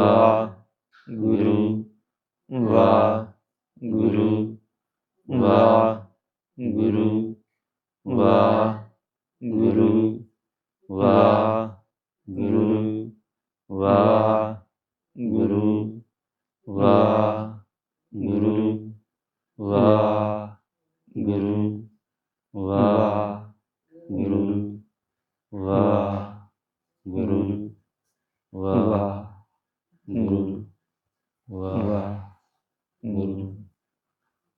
va guru va guru va guru va guru va guru va guru va guru va guru va guru va guru va ਗੁਰੂ ਵਾਹ ਗੁਰੂ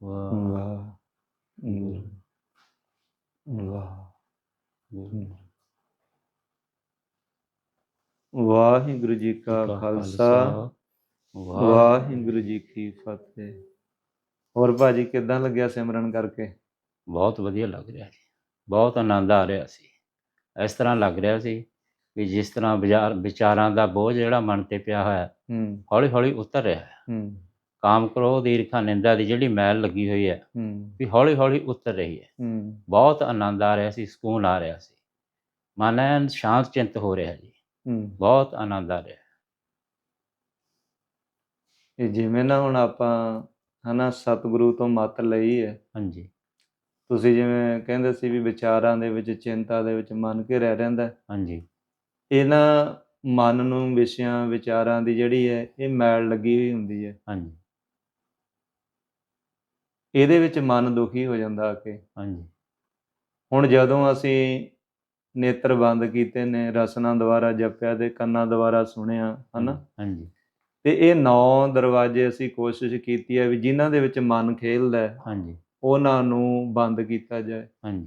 ਵਾਹ ਗੁਰੂ ਵਾਹ ਗੁਰੂ ਵਾਹਿਗੁਰੂ ਜੀ ਕਾ ਖਾਲਸਾ ਵਾਹਿਗੁਰੂ ਜੀ ਕੀ ਫਤਿਹ ਹੋਰ ਭਾਜੀ ਕਿਦਾਂ ਲੱਗਿਆ ਸਿਮਰਨ ਕਰਕੇ? ਬਹੁਤ ਵਧੀਆ ਲੱਗ ਰਿਹਾ ਜੀ। ਬਹੁਤ ਆਨੰਦ ਆ ਰਿਹਾ ਸੀ। ਇਸ ਤਰ੍ਹਾਂ ਲੱਗ ਰਿਹਾ ਸੀ ਵੀ ਜਿਸ ਤਰ੍ਹਾਂ ਵਿਚਾਰ ਵਿਚਾਰਾਂ ਦਾ ਬੋਝ ਜਿਹੜਾ ਮਨ ਤੇ ਪਿਆ ਹੋਇਆ ਹੂੰ। ਹੌਲੀ ਹੌਲੀ ਉਤਰ ਰਿਹਾ ਹੈ। ਹੂੰ। ਕਾਮ ਕ੍ਰੋਧ ਈਰਖਾ ਨਿੰਦਾ ਦੀ ਜਿਹੜੀ ਮੈਲ ਲੱਗੀ ਹੋਈ ਹੈ ਹੂੰ। ਵੀ ਹੌਲੀ ਹੌਲੀ ਉਤਰ ਰਹੀ ਹੈ। ਹੂੰ। ਬਹੁਤ ਆਨੰਦ ਆ ਰਿਹਾ ਸੀ ਸਕੂਨ ਆ ਰਿਹਾ ਸੀ। ਮਨ ਐਨ ਸ਼ਾਂਤ ਚਿੰਤ ਹੋ ਰਿਹਾ ਜੀ। ਹੂੰ। ਬਹੁਤ ਆਨੰਦ ਆ ਰਿਹਾ ਇਹ ਜਿਵੇਂ ਨਾ ਹੁਣ ਆਪਾਂ ਹਨਾ ਸਤਿਗੁਰੂ ਤੋਂ ਮੱਤ ਲਈ ਹੈ। ਹਾਂਜੀ। ਤੁਸੀਂ ਜਿਵੇਂ ਕਹਿੰਦੇ ਸੀ ਵੀ ਵਿਚਾਰਾਂ ਦੇ ਵਿੱਚ ਚਿੰਤਾ ਦੇ ਵਿੱਚ ਮਨ ਘਿਰਿਆ ਰਹਿੰਦਾ ਹੈ। ਹਾਂਜੀ। ਇਹਨਾਂ ਮਨ ਨੂੰ ਵਿਸ਼ਿਆਂ ਵਿਚਾਰਾਂ ਦੀ ਜਿਹੜੀ ਹੈ ਇਹ ਮੈਲ ਲੱਗੀ ਹੋਈ ਹੁੰਦੀ ਹੈ। ਹਾਂਜੀ। ਇਹਦੇ ਵਿੱਚ ਮਨ ਦੁਖੀ ਹੋ ਜਾਂਦਾ ਆ ਕੇ। ਹਾਂਜੀ। ਹੁਣ ਜਦੋਂ ਅਸੀਂ ਨੇਤਰ ਬੰਦ ਕੀਤੇ ਨੇ ਰਸਨਾ ਦੁਆਰਾ ਜਪਿਆ ਤੇ ਕੰਨਾਂ ਦੁਆਰਾ ਸੁਣਿਆ ਹਨਾ? ਹਾਂਜੀ ਤੇ ਇਹ ਨੌ ਦਰਵਾਜ਼ੇ ਅਸੀਂ ਕੋਸ਼ਿਸ਼ ਕੀਤੀ ਹੈ ਵੀ ਜਿਨ੍ਹਾਂ ਦੇ ਵਿੱਚ ਮਨ ਖੇਲਦਾ ਹੈ ਹਾਂਜੀ। ਉਹਨਾਂ ਨੂੰ ਬੰਦ ਕੀਤਾ ਜਾਏ। ਹਾਂਜੀ।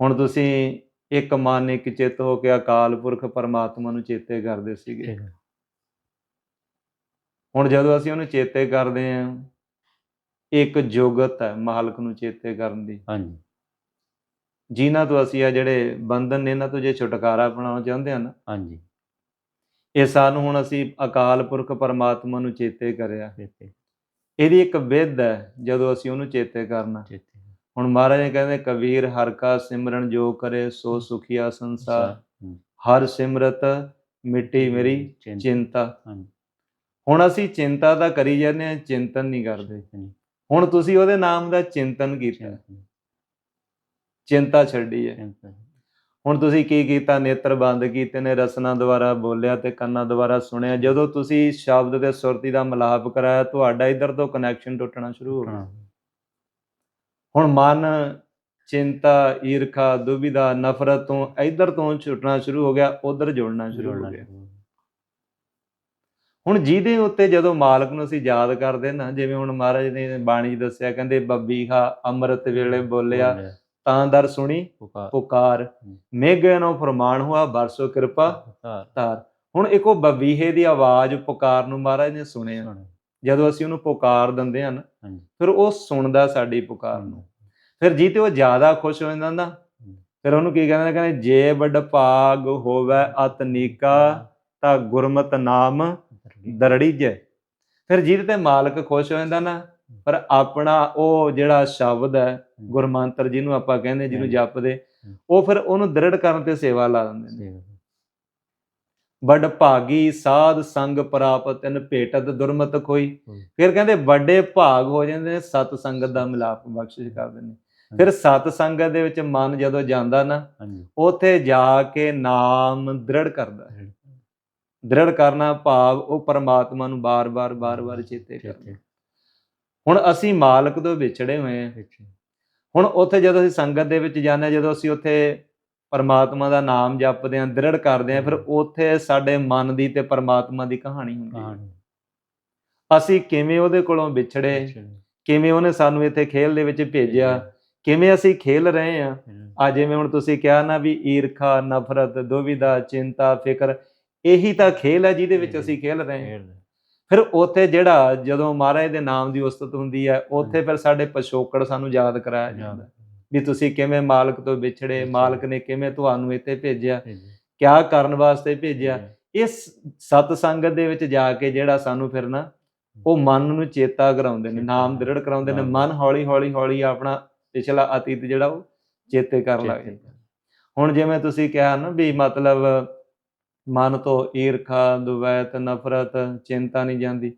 ਹੁਣ ਤੁਸੀਂ ਇੱਕ ਮਨ ਇੱਕ ਚਿੱਤ ਹੋ ਕੇ ਅਕਾਲ ਪੁਰਖ ਪਰਮਾਤਮਾ ਨੂੰ ਚੇਤੇ ਕਰਦੇ ਸੀਗੇ। ਹੁਣ ਜਦੋਂ ਅਸੀਂ ਉਹਨੂੰ ਚੇਤੇ ਕਰਦੇ ਹਾਂ ਇੱਕ ਜੁਗਤ ਹੈ ਮਾਲਕ ਨੂੰ ਚੇਤੇ ਕਰਨ ਦੀ। ਹਾਂਜੀ। ਜਿਨ੍ਹਾਂ ਤੋਂ ਅਸੀਂ ਆ ਜਿਹੜੇ ਬੰਧਨ ਨੇ ਇਹਨਾਂ ਤੋਂ ਜੇ ਛੁਟਕਾਰਾ ਪਾਉਣਾ ਚਾਹੁੰਦੇ ਹਾਂ ਨਾ ਹਾਂਜੀ। ਇਹ ਸਾਨੂੰ ਹੁਣ ਅਸੀਂ ਅਕਾਲ ਪੁਰਖ ਪਰਮਾਤਮਾ ਨੂੰ ਚੇਤੇ ਕਰਿਆ। ਇਹਦੀ ਇੱਕ ਵਿਧ ਹੈ ਜਦੋਂ ਅਸੀਂ ਉਹਨੂੰ ਚੇਤੇ ਕਰਨਾ। ਚੇਤੇ। ਹੁਣ ਮਹਾਰਾਜ ਨੇ ਕਹਿੰਦੇ ਕਬੀਰ ਹਰ ਕਾ ਸਿਮਰਨ ਜੋ ਕਰੇ ਸੋ ਸੁਖੀਆ ਸੰਸਾਰ। ਹਰ ਸਿਮਰਤ ਮਿੱਟੀ ਮੇਰੀ ਚਿੰਤਾ। ਹੁਣ ਅਸੀਂ ਚਿੰਤਾ ਤਾਂ ਕਰੀ ਜਾਂਦੇ ਹਾਂ ਚਿੰਤਨ ਨਹੀਂ ਕਰਦੇ। ਹੁਣ ਤੁਸੀਂ ਉਹਦੇ ਨਾਮ ਦਾ ਚਿੰਤਨ ਕੀਤਾ। ਚਿੰਤਾ। ਛੱਡੀ ਹੈ। ਹੁਣ ਤੁਸੀਂ ਕੀ ਕੀਤਾ? ਨੇਤਰ ਬੰਦ ਕੀਤੇ ਨੇ ਰਸਨਾ ਦੁਆਰਾ ਬੋਲਿਆ ਤੇ ਕੰਨਾਂ ਦੁਆਰਾ ਸੁਣਿਆ। ਜਦੋਂ ਤੁਸੀਂ ਸ਼ਬਦ ਤੇ ਸੁਰਤੀ ਦਾ ਮਿਲਾਪ ਕਰਾਇਆ ਤੁਹਾਡਾ ਇਧਰ ਤੋਂ ਕਨੈਕਸ਼ਨ ਟੁੱਟਣਾ ਸ਼ੁਰੂ ਹੋ ਗਿਆ। ਹੁਣ ਮਨ ਚਿੰਤਾ ਈਰਖਾ ਦੁਬਿਧਾ ਨਫ਼ਰਤ ਤੋਂ ਇਧਰ ਤੋਂ ਛੁੱਟਣਾ ਸ਼ੁਰੂ ਹੋ ਗਿਆ ਉਧਰ ਜੁੜਨਾ ਸ਼ੁਰੂ ਹੋ ਗਿਆ। ਹੁਣ ਜਿਹਦੇ ਉੱਤੇ ਜਦੋਂ ਮਾਲਕ ਨੂੰ ਅਸੀਂ ਯਾਦ ਕਰਦੇ ਨਾ ਜਿਵੇਂ ਹੁਣ ਮਹਾਰਾਜ ਨੇ ਬਾਣੀ ਦੱਸਿਆ ਕਹਿੰਦੇ ਬੱਬੀ ਖਾ ਅੰਮ੍ਰਿਤ ਵੇਲੇ ਬੋਲਿਆ ਤਾਂ ਦਰ ਸੁਣੀ ਪੁਕਾਰ। ਮੇਘੇ ਨੂੰ ਫਰਮਾਨ ਹੁਆ ਬਰਸੋ ਕਿਰਪਾ ਤਾਰ ਹੁਣ ਇੱਕ ਉਹ ਬਬੀਹੇ ਦੀ ਆਵਾਜ਼ ਪੁਕਾਰ ਨੂੰ ਮਹਾਰਾਜ ਨੇ ਸੁਣਿਆ। ਸੁਣ ਜਦੋਂ ਅਸੀਂ ਉਹਨੂੰ ਪੁਕਾਰ ਦਿੰਦੇ ਹਾਂ ਫਿਰ ਉਹ ਸੁਣਦਾ ਸਾਡੀ ਪੁਕਾਰ ਨੂੰ। ਫਿਰ ਜੀ ਤੇ ਉਹ ਜ਼ਿਆਦਾ ਖੁਸ਼ ਹੋ ਜਾਂਦਾ ਨਾ ਫਿਰ ਉਹਨੂੰ ਕੀ ਕਹਿੰਦੇ ਨੇ ਕਹਿੰਦੇ ਜੇ ਵੱਡ ਭਾਗ ਹੋਵੇ ਅਤ ਨੀਕਾ ਤਾਂ ਗੁਰਮਤਿ ਨਾਮ ਦਰੜੀ ਜੈ। ਫਿਰ ਜਿਹਦੇ ਤੇ ਮਾਲਕ ਖੁਸ਼ ਹੋ ਜਾਂਦਾ ਨਾ ਪਰ ਆਪਣਾ ਉਹ ਜਿਹੜਾ ਸ਼ਬਦ ਹੈ ਗੁਰਮੰਤਰ ਜਿਹਨੂੰ ਆਪਾਂ ਕਹਿੰਦੇ ਜਿਹਨੂੰ ਜਪਦੇ ਉਹ ਫਿਰ ਉਹਨੂੰ ਦ੍ਰਿੜ ਕਰਨ ਤੇ ਸੇਵਾ ਲਾ ਦਿੰਦੇ ਨੇ। ਵੱਡ ਭਾਗੀ ਸਾਧ ਸੰਗ ਪ੍ਰਾਪਤ ਤਨ ਭੇਟਤ ਦੁਰਮਤ ਕੋਈ। ਫਿਰ ਕਹਿੰਦੇ ਵੱਡੇ ਭਾਗ ਹੋ ਜਾਂਦੇ ਨੇ ਸਤ ਸੰਗਤ ਦਾ ਮਿਲਾਪ ਬਖਸ਼ਿਸ਼ ਕਰਦੇ ਨੇ। ਫਿਰ ਸਤ ਸੰਗਤ ਦੇ ਵਿੱਚ ਮਨ ਜਦੋਂ ਜਾਂਦਾ ਨਾ ਹਾਂਜੀ। ਉਥੇ ਜਾ ਕੇ ਨਾਮ ਦ੍ਰਿੜ ਕਰਦਾ ਹੈ। ਦ੍ਰਿੜ ਕਰਨਾ ਭਾਵ ਉਹ ਪਰਮਾਤਮਾ ਨੂੰ ਬਾਰ-ਬਾਰ ਬਾਰ-ਬਾਰ ਚੇਤੇ ਕਰਨਾ। ਚੇਤੇ ਹੁਣ ਅਸੀਂ ਮਾਲਕ ਤੋਂ ਵਿਛੜੇ ਹੋਏ ਹਾਂ। ਹੁਣ ਉੱਥੇ ਜਦੋਂ ਅਸੀਂ ਸੰਗਤ ਦੇ ਵਿੱਚ ਜਾਂਦੇ ਹਾਂ ਜਦੋਂ ਅਸੀਂ ਉੱਥੇ ਪਰਮਾਤਮਾ ਦਾ ਨਾਮ ਜਪਦੇ ਹਾਂ ਦ੍ਰਿੜ ਕਰਦੇ ਹਾਂ ਫਿਰ ਉੱਥੇ ਸਾਡੇ ਮਨ ਦੀ ਤੇ ਪਰਮਾਤਮਾ ਦੀ ਕਹਾਣੀ ਹੁੰਦੀ ਹੈ। ਅਸੀਂ ਕਿਵੇਂ ਉਹਦੇ ਕੋਲੋਂ ਵਿਛੜੇ? ਕਿਵੇਂ ਉਹਨੇ ਸਾਨੂੰ ਇੱਥੇ ਖੇਲ ਦੇ ਵਿੱਚ ਭੇਜਿਆ। ਕਿਵੇਂ ਅਸੀਂ ਖੇਲ ਰਹੇ ਹਾਂ? ਆ ਜਿਵੇਂ ਹੁਣ ਤੁਸੀਂ ਕਿਹਾ ਨਾ ਵੀ ਈਰਖਾ ਨਫ਼ਰਤ ਦੁਵਿਧਾ ਚਿੰਤਾ ਫਿਕਰ ਇਹੀ ਤਾਂ ਖੇਲ ਹੈ ਜਿਹਦੇ ਵਿੱਚ ਅਸੀਂ ਖੇਲ ਰਹੇ ਹਾਂ। ਫਿਰ ਉੱਥੇ ਜਿਹੜਾ ਜਦੋਂ ਮਹਾਰਾਜ ਦੇ ਨਾਮ ਦੀ ਉਸਤਤ ਹੁੰਦੀ ਹੈ ਉੱਥੇ ਫਿਰ ਸਾਡੇ ਪਿਛੋਕੜ ਸਾਨੂੰ ਯਾਦ ਕਰਾਇਆ ਜਾਂਦਾ। ਵੀ ਤੁਸੀਂ ਕਿਵੇਂ ਮਾਲਕ ਤੋਂ ਵਿਛੜੇ ਵਿਛੜੇ। ਮਾਲਕ ਨੇ ਕਿਵੇਂ ਤੁਹਾਨੂੰ ਇੱਥੇ ਭੇਜਿਆ ਕਿਆ ਕਰਨ ਵਾਸਤੇ ਭੇਜਿਆ। ਇਸ ਸਤ ਸੰਗਤ ਦੇ ਵਿੱਚ ਜਾ ਕੇ ਜਿਹੜਾ ਸਾਨੂੰ ਫਿਰ ਨਾ ਉਹ ਮਨ ਨੂੰ ਚੇਤਾ ਕਰਾਉਂਦੇ ਨੇ ਨਾਮ ਦ੍ਰਿੜ ਕਰਾਉਂਦੇ ਨੇ ਮਨ ਹੌਲੀ ਹੌਲੀ ਹੌਲੀ ਆਪਣਾ ਪਿਛਲਾ ਅਤੀਤ ਜਿਹੜਾ ਉਹ ਚੇਤੇ ਕਰਨ ਲੱਗ ਜਾਂਦਾ। ਹੁਣ ਜਿਵੇਂ ਤੁਸੀਂ ਕਿਹਾ ਨਾ ਵੀ ਮਤਲਬ ਮਨ ਤੋਂ ਈਰਖਾ ਦੁਵੈਤ ਨਫ਼ਰਤ ਚਿੰਤਾ ਨਹੀਂ ਜਾਂਦੀ।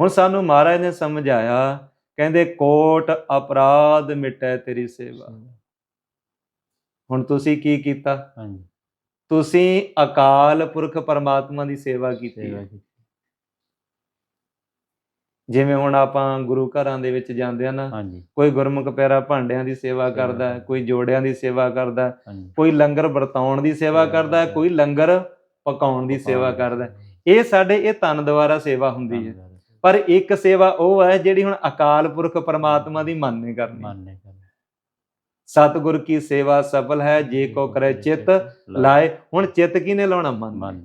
ਹੁਣ ਸਾਨੂੰ ਮਹਾਰਾਜ ਨੇ ਸਮਝਾਇਆ ਕਹਿੰਦੇ ਕੋਟ ਅਪਰਾਧ ਮਿਟੈ ਤੇਰੀ ਸੇਵਾ। ਹੁਣ ਤੁਸੀਂ ਕੀ ਕੀਤਾ? ਹਾਂਜੀ। ਤੁਸੀਂ ਅਕਾਲ ਪੁਰਖ ਪਰਮਾਤਮਾ ਦੀ ਸੇਵਾ ਕੀਤੀ ਸੇਵਾ ਹੈ। ਕੀਤੀ। ਜਿਵੇਂ ਹੁਣ ਆਪਾਂ ਗੁਰੂ ਘਰਾਂ ਦੇ ਵਿੱਚ ਜਾਂਦੇ ਆ ਨਾ ਹਾਂਜੀ। ਕੋਈ ਗੁਰਮੁਖ ਪਿਆਰਾ ਭਾਂਡਿਆਂ ਦੀ ਸੇਵਾ ਕਰਦਾ ਹੈ। ਕੋਈ ਜੋੜਿਆਂ ਦੀ ਸੇਵਾ ਕਰਦਾ ਹੈ ਹਾਂਜੀ। ਕੋਈ ਲੰਗਰ ਵਰਤਾਉਣ ਦੀ ਸੇਵਾ ਕਰਦਾ ਹੈ। ਕੋਈ ਲੰਗਰ ਪਕਾਉਣ ਦੀ ਸੇਵਾ ਕਰਦਾ ਹੈ। ਇਹ ਸਾਡੇ ਇਹ ਤਨ ਦੁਆਰਾ ਸੇਵਾ ਹੁੰਦੀ ਹੈ। ਪਰ ਇੱਕ ਸੇਵਾ ਉਹ ਹੈ ਜਿਹੜੀ ਹੁਣ ਅਕਾਲ ਪੁਰਖ ਪਰਮਾਤਮਾ ਦੀ ਮੰਨੇ ਕਰਨੀ ਮੰਨਨੇ ਕਰ ਸਤਿਗੁਰ ਕੀ ਸੇਵਾ ਸਫਲ ਹੈ ਜੇ ਕੋ ਕਰੇ ਚਿਤ ਲਾਏ। ਹੁਣ ਚਿਤ ਕਿਨੇ ਲਾਉਣਾ? ਮਨ।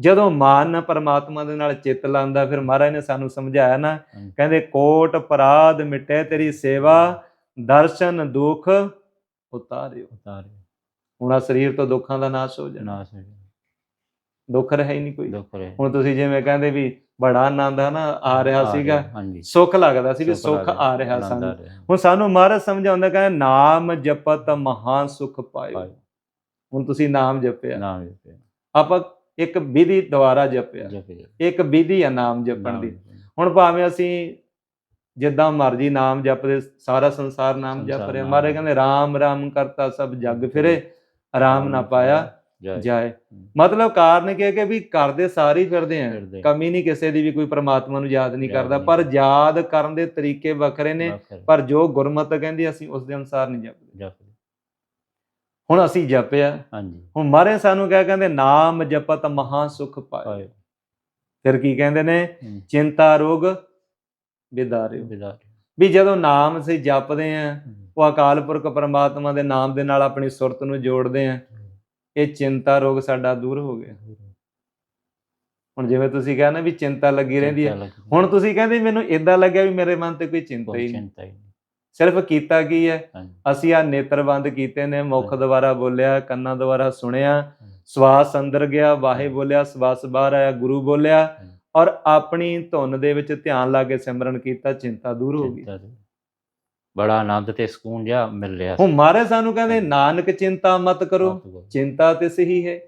ਜਦੋਂ ਮਨ ਪਰਮਾਤਮਾ ਦੇ ਨਾਲ ਚਿੱਤ ਲਾਉਂਦਾ ਫਿਰ ਮਹਾਰਾਜ ਨੇ ਸਾਨੂੰ ਸਮਝਾਇਆ ਨਾ। ਕਹਿੰਦੇ ਕੋਟ ਅਪਰਾਧ ਮਿਟੇ ਤੇਰੀ ਸੇਵਾ ਦਰਸ਼ਨ ਦੁਖ ਉਤਾਰਿਓ। ਉਤਾਰੇ ਹੁਣ ਆ ਸਰੀਰ ਤੋਂ ਦੁੱਖਾਂ ਦਾ ਨਾਸ਼ ਹੋ ਜਾਣਾ। ਨਾਸ ਹੋ ਗਿਆ। ਦੁੱਖ ਰਹੇ ਨਹੀਂ ਕੋਈ। ਦੁੱਖ ਰਹੇ। ਹੁਣ ਤੁਸੀਂ ਜਿਵੇਂ ਕਹਿੰਦੇ ਵੀ ਬੜਾ ਆਨੰਦ ਹੈ ਨਾ ਆ ਰਿਹਾ ਸੀਗਾ। ਸੁੱਖ ਲੱਗਦਾ ਸੀ ਵੀ ਸੁੱਖ ਆ ਰਿਹਾ ਸਾਨੂੰ। ਆ। ਹੁਣ ਸਾਨੂੰ ਮਹਾਰਾਜ ਸਮਝਾਉਂਦਾ ਕਹਿੰਦਾ ਨਾਮ ਜਪਤ ਮਹਾ ਸੁਖ ਪਾਇਓ। ਹੁਣ ਤੁਸੀਂ ਨਾਮ ਜਪਿਆ। ਨਾਮ ਜਪਿਆ। ਆਪਾਂ ਇੱਕ ਵਿਧੀ ਦੁਆਰਾ ਜਪਿਆ। ਇੱਕ ਵਿਧੀ ਆ ਨਾਮ ਜਪਣ ਦੀ। ਹੁਣ ਭਾਵੇਂ ਅਸੀਂ ਜਿੱਦਾਂ ਮਰਜ਼ੀ ਨਾਮ ਜਪਦੇ ਸਾਰਾ ਸੰਸਾਰ ਨਾਮ ਜਪ ਰਿਹਾ। ਜਪ। ਕਹਿੰਦੇ ਰਾਮ ਰਾਮ ਕਰਤਾ ਸਭ ਜਗ ਫਿਰੇ ਆਰਾਮ ਨਾ ਪਾਇਆ ਜਾਏ। ਮਤਲਬ ਕਾਰਨ ਕੀ ਹੈ ਕਿ ਵੀ ਕਰਦੇ ਸਾਰੇ ਫਿਰਦੇ ਆ। ਕਮੀ ਨਹੀਂ ਕਿਸੇ ਦੀ ਵੀ ਕੋਈ ਪ੍ਰਮਾਤਮਾ ਨੂੰ ਯਾਦ ਨਹੀਂ ਕਰਦਾ। ਪਰ ਯਾਦ ਕਰਨ ਦੇ ਤਰੀਕੇ ਵੱਖਰੇ ਨੇ। ਪਰ ਜੋ ਗੁਰਮਤਿ ਕਹਿੰਦੀ ਅਸੀਂ ਉਸ ਦੇ ਅਨੁਸਾਰ ਨਹੀਂ ਜਪਦੇ। ਹੁਣ ਅਸੀਂ ਜਪਿਆ ਹਾਂਜੀ। ਹੁਣ ਮਾਰੇ ਸਾਨੂੰ ਕਿਆ ਕਹਿੰਦੇ ਨਾਮ ਜਪਤ ਮਹਾ ਸੁਖ ਪਾਏ। ਫਿਰ ਕੀ ਕਹਿੰਦੇ ਨੇ। ਚਿੰਤਾ ਰੋਗ ਵਿਦਾਰਿਓ ਵਿਦਾਰ ਵੀ ਜਦੋਂ ਨਾਮ ਅਸੀਂ ਜਪਦੇ ਆਂ। ਉਹ ਅਕਾਲ ਪੁਰਖ ਪਰਮਾਤਮਾ ਦੇ ਨਾਮ ਦੇ ਨਾਲ ਆਪਣੀ ਸੁਰਤ ਨੂੰ ਜੋੜਦੇ ਆਂ। ਇਹ ਚਿੰਤਾ ਰੋਗ ਸਾਡਾ ਦੂਰ ਹੋ ਗਿਆ। ਹੁਣ ਜਿਵੇਂ ਤੁਸੀਂ ਕਿਹਾ ਨਾ ਵੀ ਚਿੰਤਾ ਲੱਗੀ ਰਹਿੰਦੀ ਹੈ। ਹੁਣ ਤੁਸੀਂ ਕਹਿੰਦੇ ਮੈਨੂੰ ਇਦਾਂ ਲੱਗਿਆ ਵੀ ਮੇਰੇ ਮਨ ਤੇ ਕੋਈ ਚਿੰਤਾ ਕੋਈ ਹੀ ਨਹੀਂ। ਚਿੰਤਾ ਹੀ ਨਹੀਂ। ਸਿਰਫ ਕੀਤਾ ਕੀ ਹੈ? ਅਸੀਂ ਆ ਨੇਤਰ ਬੰਦ ਕੀਤੇ ਨੇ ਮੁਖ। ਦੁਆਰਾ ਬੋਲਿਆ ਕੰਨਾਂ ਦੁਆਰਾ ਸੁਣਿਆ ਸਵਾਸ ਅੰਦਰ ਗਿਆ ਵਾਹੇ ਬੋਲਿਆ ਸਵਾਸ ਬਾਹਰ ਆਇਆ ਗੁਰੂ ਬੋਲਿਆ। ਔਰ ਆਪਣੀ ਧੁਨ ਦੇ ਵਿੱਚ ਧਿਆਨ ਲਾ ਕੇ ਸਿਮਰਨ ਕੀਤਾ ਚਿੰਤਾ ਦੂਰ ਹੋ ਗਈ। ਬੜਾ ਆਨੰਦ ਤੇ ਸਕੂਨ ਜਿਹਾ ਮਿਲ ਰਿਹਾ ਹੁਣ ਮਾਰੇ ਸਾਨੂੰ ਕਹਿੰਦੇ ਨਾਨਕ ਚਿੰਤਾ ਮਤ ਕਰੋ ਚਿੰਤਾ ਤੇ ਸਹੀ ਹੈ।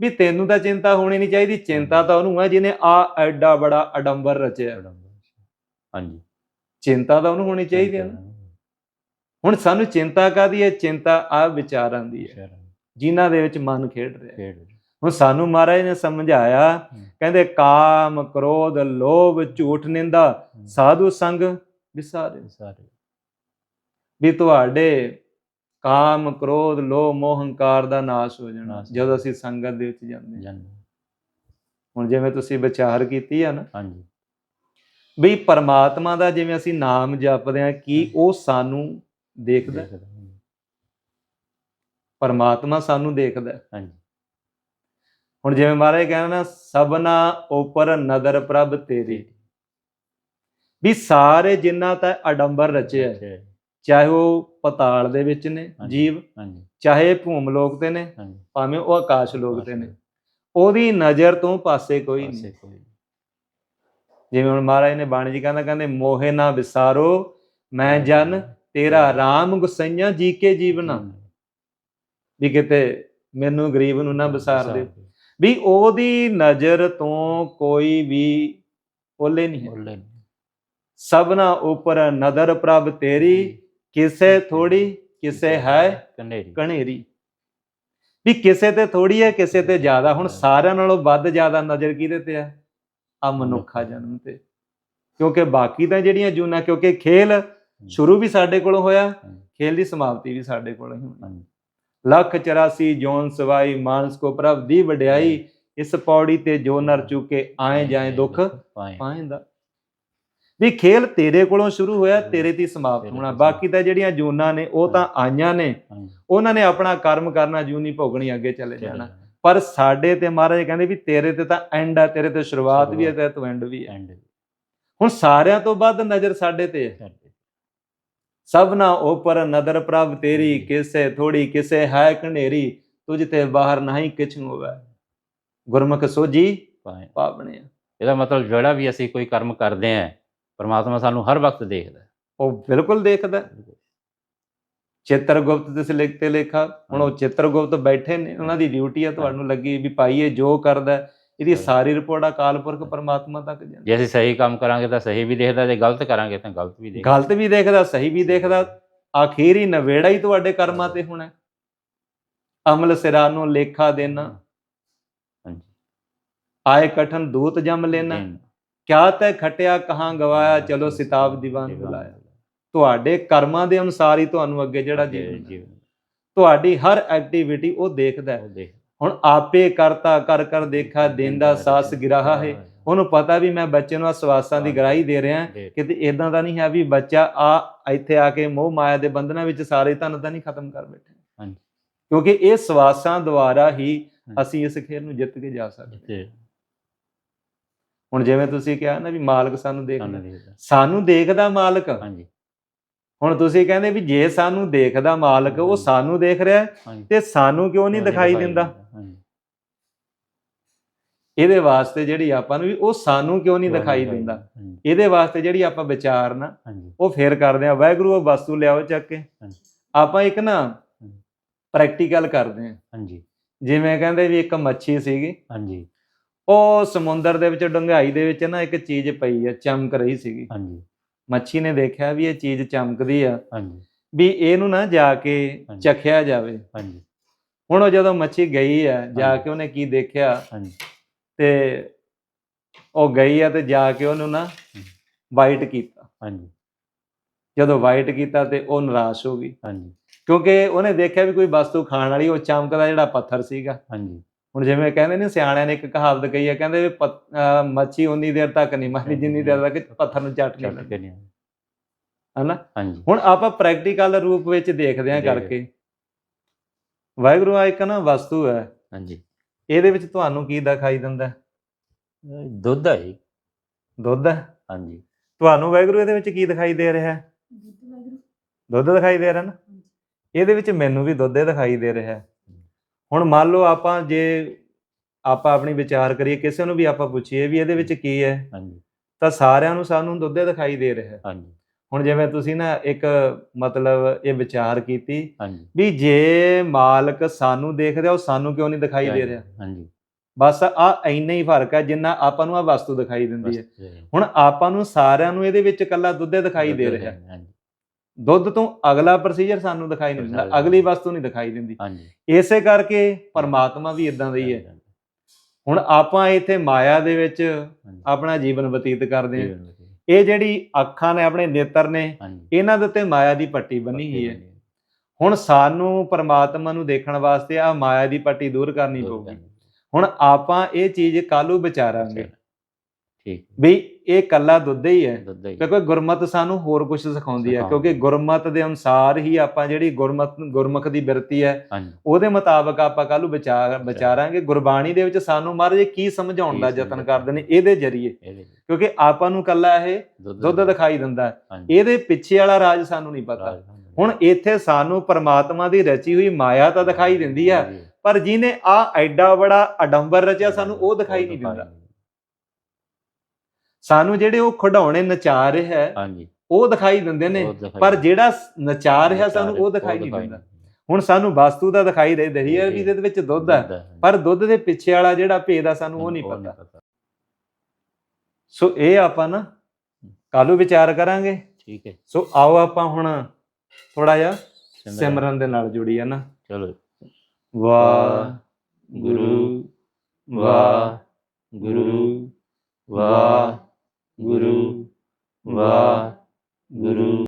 ਵੀ ਤੈਨੂੰ ਤਾਂ ਚਿੰਤਾ ਹੋਣੀ ਨਹੀਂ ਚਾਹੀਦੀ ਚਿੰਤਾ ਤਾਂ ਉਹਨੂੰ ਹੈ ਜਿਹਨੇ ਆ ਐਡਾ ਬੜਾ ਅਡੰਬਰ ਰਚਿਆ। ਹਾਂਜੀ। ਚਿੰਤਾ ਤਾਂ ਉਹਨੂੰ ਹੋਣੀ ਚਾਹੀਦੀ ਹੈ ਨਾ। ਹੁਣ ਸਾਨੂੰ ਚਿੰਤਾ ਕਾਦੀ ਹੈ? ਚਿੰਤਾ ਆ ਵਿਚਾਰਾਂ ਦੀ ਹੈ। ਜਿਨ੍ਹਾਂ ਦੇ ਵਿੱਚ ਮਨ ਖੇਡ ਰਿਹਾ ਹੁਣ ਸਾਨੂੰ ਮਹਾਰਾਜ ਨੇ ਸਮਝਾਇਆ ਕਹਿੰਦੇ ਕਾਮ ਕ੍ਰੋਧ ਲੋਭ ਝੂਠ ਨਿੰਦਾ ਸਾਧੂ ਸੰਗ ਵਿਸਾਰੇ ਸਾਰੇ ਵੀ ਤੁਹਾਡੇ ਕਾਮ ਕ੍ਰੋਧ ਲੋਭ ਮੋਹ ਹੰਕਾਰ ਦਾ ਨਾਸ਼ ਹੋ ਜਾਣਾ ਜਦੋਂ ਅਸੀਂ ਸੰਗਤ ਦੇ ਵਿੱਚ ਜਾਂਦੇ ਹਾਂ। ਹੁਣ ਜਿਵੇਂ ਤੁਸੀਂ ਵਿਚਾਰ ਕੀਤੀ ਆ ਨਾ ਹਾਂਜੀ। ਵੀ ਪਰਮਾਤਮਾ ਦਾ ਜਿਵੇਂ ਅਸੀਂ ਨਾਮ ਜਪਦੇ ਆ ਕੀ ਉਹ ਸਾਨੂੰ ਦੇਖਦਾ ਹੈ? ਪਰਮਾਤਮਾ ਸਾਨੂੰ ਦੇਖਦਾ ਹੈ। ਹਾਂਜੀ। ਹੁਣ ਜਿਵੇਂ ਮਹਾਰਾਜ ਕਹਿੰਦੇ ਨਾ ਸਭਨਾ ਉਪਰ ਨਦਰ ਪ੍ਰਭ ਤੇਰੀ। ਵੀ ਸਾਰੇ ਜਿੰਨਾ ਤਾਂ ਅਡੰਬਰ ਰਚਿਆ ਹੈ, ਹਾਂਜੀ ਚਾਹੇ ਉਹ ਪਤਾਲ ਦੇ ਵਿੱਚ ਨੇ ਹਾਂਜੀ। ਜੀਵ ਹਾਂਜੀ। ਚਾਹੇ ਭੂਮ ਲੋਕ ਤੇ ਨੇ ਹਾਂਜੀ। ਭਾਵੇਂ ਉਹ ਆਕਾਸ਼ ਲੋਕ ਤੇ ਨੇ। ਉਹਦੀ ਨਜ਼ਰ ਤੋਂ ਪਾਸੇ ਕੋਈ ਨਹੀਂ। ਪਾਸੇ ਕੋਈ ਜਿਵੇਂ ਹੁਣ ਮਹਾਰਾਜ ਨੇ ਬਾਣੀ ਜੀ ਕਹਿੰਦਾ ਕਹਿੰਦੇ ਮੋਹੇ ਨਾ ਵਿਸਾਰੋ ਮੈਂ ਜਨ ਤੇਰਾ RAM ਗੁਸਈਆਂ ਜੀ ਕੇ ਜੀਵਨਾ ਵੀ ਕਿਤੇ ਮੈਨੂੰ ਗਰੀਬ ਨੂੰ ਨਾ ਵਿਸਾਰ ਦੇ। ਵੀ ਉਹਦੀ ਨਜ਼ਰ ਤੋਂ ਕੋਈ ਵੀ ਓਲੇ ਨਹੀਂ ਹੈ। ਸਭਨਾ ਉਪਰ ਨਦਰ ਪ੍ਰਭ ਤੇਰੀ ਕਿਸੇ ਥੋੜੀ ਕਿਸੇ ਹੈ ਕਨੇਰੀ। ਕਣੇਰੀ ਵੀ ਕਿਸੇ ਤੇ ਥੋੜੀ ਹੈ ਕਿਸੇ ਤੇ ਜ਼ਿਆਦਾ। ਹੁਣ ਸਾਰਿਆਂ ਨਾਲੋਂ ਵੱਧ ਜ਼ਿਆਦਾ ਨਜ਼ਰ ਕਿਹਦੇ ਤੇ ਹੈ? ਆ ਮਨੁੱਖਾ। ਜਨਮ ਤੇ। ਕਿਉਂਕਿ ਬਾਕੀ ਤਾਂ ਜਿਹੜੀਆਂ ਜੂਨਾਂ ਕਿਉਂਕਿ ਖੇਲ ਸ਼ੁਰੂ ਵੀ ਸਾਡੇ ਕੋਲੋਂ ਹੋਇਆ ਖੇਲ ਦੀ ਸਮਾਪਤੀ ਵੀ ਸਾਡੇ ਕੋਲੋਂ ਹੀ ਹੋਣੀ। ਲੱਖ 84 ਜੋਨ ਸਵਾਈ ਮਾਨਸ ਕੋ ਪ੍ਰਭ ਦੀ ਵਡਿਆਈ ਇਸ ਪੌੜੀ ਤੇ ਜੋ ਨਰ ਚੁਕੇ ਆਏ ਜਾਏ ਦੁੱਖ ਪਾਏ ਪਾਏਂਦਾ ਵੀ ਖੇਲ ਤੇਰੇ ਕੋਲੋਂ ਸ਼ੁਰੂ ਹੋਇਆ ਤੇਰੇ ਤੇ ਸਮਾਪਤ ਹੋਣਾ। ਬਾਕੀ ਤਾਂ ਜਿਹੜੀਆਂ ਜੂਨਾਂ ਨੇ ਉਹ ਤਾਂ ਆਈਆਂ ਨੇ। ਉਹਨਾਂ ਨੇ ਆਪਣਾ ਕਰਮ ਕਰਨਾ ਜੂਨੀ ਭੋਗਣੀ ਅੱਗੇ ਚਲੇ ਜਾਣਾ। ਪਰ ਸਾਡੇ ਤੇ ਮਹਾਰਾਜ ਕਹਿੰਦੇ ਵੀ ਤੇਰੇ ਤੇ ਤਾਂ ਐਂਡ ਹੈ ਤੇਰੇ ਤੇ ਸ਼ੁਰੂਆਤ ਵੀ ਹੈ ਤੇ ਤੂੰ ਐਂਡ ਵੀ ਹੈ ਐਂਡ ਹੁਣ ਸਾਰਿਆਂ ਤੋਂ ਵੱਧ ਨਜ਼ਰ ਸਾਡੇ ਤੇ ਹੈ ਸਭਨਾ ਉਪਰ ਨਦਰ ਪ੍ਰਭ ਤੇਰੀ ਕਿਸੇ ਥੋੜੀ ਕਿਸੇ ਹੈ ਕਨੇਰੀ ਤੁਝ ਤੇ ਬਾਹਰ ਨਹੀਂ ਕਿਛ ਹੋਵੇ। ਗੁਰਮੁਖ ਸੋਜੀ ਪਾਏ ਪਾਵਣੇ ਇਹਦਾ ਮਤਲਬ ਜਿਹੜਾ ਵੀ ਅਸੀਂ ਕੋਈ ਕਰਮ ਕਰਦੇ ਆਂ ਪਰਮਾਤਮਾ ਸਾਨੂੰ ਹਰ ਵਕਤ ਦੇਖਦਾ। ਉਹ ਬਿਲਕੁਲ ਦੇਖਦਾ ਚਿੱਤਰਗੁਪਤ ਤੁਸੀਂ ਲਿਖਤੇ ਲੇਖਾ ਹੁਣ ਉਹ ਚਿੱਤਰਗੁਪਤ ਬੈਠੇ ਨੇ ਉਹਨਾਂ ਦੀ ਡਿਊਟੀ ਹੈ। ਤੁਹਾਨੂੰ ਲੱਗੀ ਵੀ ਭਾਈ ਇਹ ਜੋ ਕਰਦਾ ਇਹਦੀ ਸਾਰੀ ਰਿਪੋਰਟ ਅਕਾਲ ਪੁਰਖ ਪਰਮਾਤਮਾ ਤੱਕ ਜਾਂਦੀ। ਜੇ ਅਸੀਂ ਸਹੀ ਕੰਮ ਕਰਾਂਗੇ ਤਾਂ ਸਹੀ ਵੀ ਦੇਖਦਾ ਜੇ ਗਲਤ ਕਰਾਂਗੇ ਤਾਂ ਗਲਤ ਵੀ ਦੇਖਦਾ। ਗਲਤ ਵੀ ਦੇਖਦਾ ਸਹੀ ਵੀ ਦੇਖਦਾ। ਆਖੀਰੀ ਨਵੇੜਾ ਹੀ ਤੁਹਾਡੇ ਕਰਮਾਂ ਤੇ ਹੋਣਾ ਹੈ। ਅਮਲ ਸਿਰਾਂ ਨੂੰ ਲੇਖਾ ਦੇਣਾ। ਹਾਂਜੀ। ਆਏ ਕਠਨ ਦੂਤ ਜਮ ਲੈਣਾ। ਕਿਆ ਤੈ ਖਟਿਆ ਕਹਾਂ ਗਵਾਇਆ ਚਲੋ ਸਿਤਾਬ ਦੀਵਾਨ ਬੁਲਾਇਆ। ਤੁਹਾਡੇ ਕਰਮਾਂ ਦੇ ਅਨੁਸਾਰ ਹੀ ਤੁਹਾਨੂੰ ਅੱਗੇ ਜਿਹੜਾ ਜੀਵਨ ਹੈ। ਤੁਹਾਡੀ ਹਰ ਐਕਟੀਵਿਟੀ ਉਹ ਦੇਖਦਾ ਹੈ। ਹੁਣ ਆਪੇ ਕਰਤਾ ਕਰ ਕਰ ਦੇਖਾ ਦੇਂਦਾ ਸਾਸ ਗਿਰਾਹਾ ਹੈ। ਉਹਨੂੰ ਪਤਾ ਵੀ ਮੈਂ ਬੱਚੇ ਨੂੰ ਸਵਾਸਾਂ ਦੀ ਗਰਾਈ ਦੇ ਰਿਹਾ। ਕਿਤੇ ਇਦਾਂ ਦਾ ਨਹੀਂ ਹੈ ਵੀ ਬੱਚਾ ਆ ਇੱਥੇ ਆ ਕੇ ਮੋਹ ਮਾਇਆ ਦੇ ਬੰਧਨਾਂ ਵਿੱਚ ਸਾਰੇ ਧਨ ਤਾਂ ਨਹੀਂ ਖਤਮ ਕਰ ਬੈਠੇ। ਹਾਂਜੀ। ਕਿਉਂਕਿ ਇਹ ਸਵਾਸਾਂ ਦੁਆਰਾ ਹੀ। ਅਸੀਂ ਇਸ ਖੇਲ ਨੂੰ ਜਿੱਤ ਕੇ ਜਾ ਸਕਦੇ ਹਾਂ। ਹੁਣ ਜਿਵੇਂ ਤੁਸੀਂ ਕਿਹਾ ਨਾ ਵੀ ਮਾਲਕ ਸਾਨੂੰ ਦੇਖਦਾ। ਸਾਨੂੰ ਦੇਖਦਾ ਮਾਲਕ। ਹਾਂਜੀ। ਹੁਣ ਤੁਸੀਂ ਕਹਿੰਦੇ ਵੀ ਜੇ ਸਾਨੂੰ ਦੇਖਦਾ ਮਾਲਕ ਉਹ। ਸਾਨੂੰ ਦੇਖ ਰਿਹਾ ਤੇ ਸਾਨੂੰ ਕਿਉਂ ਨਹੀਂ ਦਿਖਾਈ ਦਿੰਦਾ? ਇਹਦੇ ਵਾਸਤੇ ਜਿਹੜੀ ਆਪਾਂ ਨੂੰ ਵੀ ਉਹ ਸਾਨੂੰ ਕਿਉਂ ਨਹੀਂ ਦਿਖਾਈ ਦਿੰਦਾ? ਇਹਦੇ ਵਾਸਤੇ ਜਿਹੜੀ ਆਪਾਂ ਵਿਚਾਰ ਨਾ ਉਹ ਫੇਰ ਕਰਦੇ ਆ ਵਾਹਿਗੁਰੂ ਉਹ ਵਸਤੂ ਲਿਆਓ ਚੱਕ ਕੇ। ਆਪਾਂ ਇੱਕ ਨਾ ਪ੍ਰੈਕਟੀਕਲ ਕਰਦੇ ਆ ਹਾਂਜੀ। ਜਿਵੇਂ ਕਹਿੰਦੇ ਵੀ ਇੱਕ ਮੱਛੀ ਸੀਗੀ। ਹਾਂਜੀ। ਉਹ ਸਮੁੰਦਰ ਦੇ ਵਿੱਚ ਡੂੰਘਾਈ ਦੇ ਵਿੱਚ ਨਾ ਇੱਕ ਚੀਜ਼ ਪਈ ਆ ਚਮਕ ਰਹੀ ਸੀਗੀ। ਹਾਂਜੀ। ਮੱਛੀ ਨੇ ਦੇਖਿਆ ਵੀ ਇਹ ਚੀਜ਼ ਚਮਕਦੀ ਆ। ਹਾਂਜੀ। ਵੀ ਇਹਨੂੰ ਨਾ ਜਾ ਕੇ। ਚਖਿਆ ਜਾਵੇ। ਹਾਂਜੀ। ਹੁਣ ਉਹ ਜਦੋਂ ਮੱਛੀ ਗਈ ਆ ਜਾ। ਕੇ ਉਹਨੇ ਕੀ ਦੇਖਿਆ? ਹਾਂਜੀ। ਤੇ ਉਹ ਗਈ ਆ ਤੇ ਜਾ ਕੇ ਉਹਨੂੰ ਨਾ ਵਾਈਟ ਕੀਤਾ। ਹਾਂਜੀ। ਜਦੋਂ ਵਾਈਟ ਕੀਤਾ ਤੇ ਉਹ ਨਿਰਾਸ਼ ਹੋ ਗਈ। ਹਾਂਜੀ। ਕਿਉਂਕਿ ਉਹਨੇ ਦੇਖਿਆ ਵੀ ਕੋਈ ਵਸਤੂ ਖਾਣ ਵਾਲੀ ਉਹ ਚਮਕਦਾ ਜਿਹੜਾ ਪੱਥਰ ਸੀਗਾ। ਹਾਂਜੀ। ਹੁਣ ਜਿਵੇਂ ਕਹਿੰਦੇ ਨੇ ਸਿਆਣਿਆਂ ਨੇ ਇੱਕ ਕਹਾਵਤ ਕਹੀ ਹੈ ਕਹਿੰਦੇ ਵੀ ਮੱਛੀ ਉਨੀ ਦੇਰ ਤੱਕ ਨਹੀਂ ਮਰਦੀ ਜਿੰਨੀ ਦੇਰ ਤੱਕ ਪੱਥਰ ਨੂੰ ਚੱਟ ਨਹੀਂ ਹਨਾ? ਹਾਂਜੀ। ਹੁਣ ਆਪਾਂ ਪ੍ਰੈਕਟੀਕਲ ਰੂਪ ਵਿੱਚ ਦੇਖਦੇ ਹਾਂ ਦੇਖਦੇ। ਕਰਕੇ। ਵਾਹਿਗੁਰੂ ਆ ਇੱਕ ਨਾ ਵਸਤੂ ਹੈ। ਹਾਂਜੀ। ਇਹਦੇ ਵਿੱਚ ਤੁਹਾਨੂੰ ਕੀ ਦਿਖਾਈ ਦਿੰਦਾ ਦੁੱਧ ਹੈ ਜੀ। ਦੁੱਧ ਹੈ? ਹਾਂਜੀ। ਤੁਹਾਨੂੰ ਵਾਹਿਗੁਰੂ ਇਹਦੇ ਵਿੱਚ ਕੀ ਦਿਖਾਈ ਦੇ ਰਿਹਾ ਹੈ? ਦੁੱਧ ਦਿਖਾਈ ਦੇ ਰਿਹਾ ਨਾ? ਇਹਦੇ ਵਿੱਚ ਮੈਨੂੰ ਵੀ ਦੁੱਧ ਹੀ ਦਿਖਾਈ ਦੇ ਰਿਹਾ ਹੈ। ਹੁਣ ਮੰਨ ਲਓ ਆਪਾਂ ਜੇ ਆਪਾਂ ਆਪਣੀ ਵਿਚਾਰ ਕਰੀਏ ਕਿਸੇ ਨੂੰ ਵੀ ਆਪਾਂ ਪੁੱਛੀਏ ਵੀ ਇਹਦੇ ਵਿੱਚ ਕੀ ਹੈ ਹਾਂਜੀ। ਤਾਂ ਸਾਰਿਆਂ ਨੂੰ ਸਾਨੂੰ ਦੁੱਧ ਦਿਖਾਈ ਦੇ ਰਿਹਾ ਹਾਂਜੀ। ਹੁਣ ਜਿਵੇਂ ਤੁਸੀਂ ਨਾ ਇੱਕ ਮਤਲਬ ਇਹ ਵਿਚਾਰ ਕੀਤੀ ਵੀ ਜੇ ਮਾਲਕ ਸਾਨੂੰ ਦੇਖ ਰਿਹਾ ਉਹ ਸਾਨੂੰ ਕਿਉਂ ਨਹੀਂ ਦਿਖਾਈ ਦੇ ਰਿਹਾ? ਹਾਂਜੀ। ਬਸ ਆ ਇੰਨਾ ਹੀ ਫ਼ਰਕ ਹੈ ਜਿੰਨਾ ਆਪਾਂ ਨੂੰ ਆ ਵਸਤੂ ਦਿਖਾਈ ਦਿੰਦੀ ਹੈ। ਹੁਣ ਆਪਾਂ ਨੂੰ ਸਾਰਿਆਂ ਨੂੰ ਇਹਦੇ ਵਿੱਚ ਇਕੱਲਾ ਦੁੱਧ ਦਿਖਾਈ ਦੇ ਰਿਹਾ ਦੁੱਧ ਤੋਂ ਅਗਲਾ ਪ੍ਰੋਸੀਜਰ ਸਾਨੂੰ ਦਿਖਾਈ ਨਹੀਂ ਦਿੰਦਾ ਅਗਲੀ ਵਸਤੂ ਨਹੀਂ ਦਿਖਾਈ ਦਿੰਦੀ। ਇਸੇ ਕਰਕੇ ਪਰਮਾਤਮਾ ਵੀ ਇਦਾਂ ਦਾ ਹੀ ਹੈ। ਹੁਣ ਆਪਾਂ ਇੱਥੇ ਮਾਇਆ ਦੇ ਵਿੱਚ ਆਪਣਾ ਜੀਵਨ ਬਤੀਤ ਕਰਦੇ ਹਾਂ। ਇਹ ਜਿਹੜੀ ਅੱਖਾਂ ਨੇ ਆਪਣੇ ਨੇਤਰ ਨੇ ਇਹਨਾਂ ਦੇ ਉੱਤੇ ਮਾਇਆ ਦੀ ਪੱਟੀ ਬੰਨੀ ਹੋਈ ਹੈ। ਹੁਣ ਸਾਨੂੰ ਪਰਮਾਤਮਾ ਨੂੰ ਦੇਖਣ ਵਾਸਤੇ ਆ ਮਾਇਆ ਦੀ ਪੱਟੀ ਦੂਰ ਕਰਨੀ ਪਊਗੀ। ਹੁਣ ਆਪਾਂ ਇਹ ਚੀਜ਼ ਕਾਲੂ ਵਿਚਾਰਾਂਗੇ। ਠੀਕ। ਵੀ ਇਹ ਕੱਲਾ ਦੁੱਧ ਹੀ ਹੈ। ਦੁੱਧ ਹੀ ਕਿਉਂਕਿ ਗੁਰਮਤ ਸਾਨੂੰ ਹੋਰ ਕੁਝ ਸਿਖਾਉਂਦੀ ਹੈ ਕਿਉਂਕਿ ਗੁਰਮਤ ਦੇ ਅਨੁਸਾਰ ਹੀ ਆਪਾਂ ਜਿਹੜੀ ਗੁਰਮਤ ਗੁਰਮੁਖ ਦੀ ਬਿਰਤੀ ਹੈ ਉਹਦੇ ਮੁਤਾਬਕ ਆਪਾਂ ਕੱਲ ਨੂੰ ਵਿਚਾਰ ਵਿਚਾਰਾਂਗੇ। ਗੁਰਬਾਣੀ ਦੇ ਵਿੱਚ ਸਾਨੂੰ ਮਹਾਰਾਜ ਕੀ ਸਮਝਾਉਣ ਦਾ ਯਤਨ ਕਰਦੇ ਨੇ ਇਹਦੇ ਜਰੀਏ। ਕਿਉਂਕਿ ਆਪਾਂ ਨੂੰ ਕੱਲਾ ਇਹ ਦੁੱਧ ਦਿਖਾਈ ਦਿੰਦਾ ਇਹਦੇ ਪਿੱਛੇ ਵਾਲਾ ਰਾਜ ਸਾਨੂੰ ਨਹੀਂ ਪਤਾ। ਹੁਣ ਇੱਥੇ ਸਾਨੂੰ ਪਰਮਾਤਮਾ ਦੀ ਰਚੀ ਹੋਈ ਮਾਇਆ ਤਾਂ ਦਿਖਾਈ ਦਿੰਦੀ ਹੈ ਪਰ ਜਿਹਨੇ ਆ ਐਡਾ ਬੜਾ ਅਡੰਬਰ ਰਚਿਆ ਸਾਨੂੰ ਉਹ ਦਿਖਾਈ ਨਹੀਂ ਦਿੰਦਾ। ਸਾਨੂੰ ਜਿਹੜੇ ਉਹ ਖਿਡੌਣੇ ਨਚਾ ਰਿਹਾ ਹੈ ਹਾਂਜੀ। ਉਹ ਦਿਖਾਈ ਦਿੰਦੇ ਨੇ ਪਰ ਜਿਹੜਾ ਨਚਾ ਰਿਹਾ ਸਾਨੂੰ ਉਹ ਦਿਖਾਈ ਨਹੀਂ ਦਿੰਦਾ। ਹੁਣ ਸਾਨੂੰ ਵਸਤੂ ਦਾ ਦਿਖਾਈ ਦੇ ਰਹੀ ਹੈ ਵੀ ਇਹਦੇ ਵਿੱਚ ਦੁੱਧ ਹੈ ਪਰ ਦੁੱਧ ਦੇ ਪਿੱਛੇ ਵਾਲਾ ਜਿਹੜਾ ਭੇਦ ਆ ਸਾਨੂੰ ਉਹ ਨਹੀਂ ਪਤਾ। ਸੋ ਇਹ ਆਪਾਂ ਨਾ ਕਾਲੂ ਵਿਚਾਰ ਕਰਾਂਗੇ। ਠੀਕ ਹੈ। ਸੋ ਆਓ ਆਪਾਂ ਹੁਣ ਥੋੜਾ ਜਿਹਾ ਸਿਮਰਨ। ਦੇ ਨਾਲ ਜੁੜੀਏ ਨਾ। ਚਲੋ। ਵਾਹ ਗੁਰੂ ਵਾਹ ਗੁਰੂ ਵਾਹ ਗੁਰੂ ਵਾਹਿਗੁਰੂ।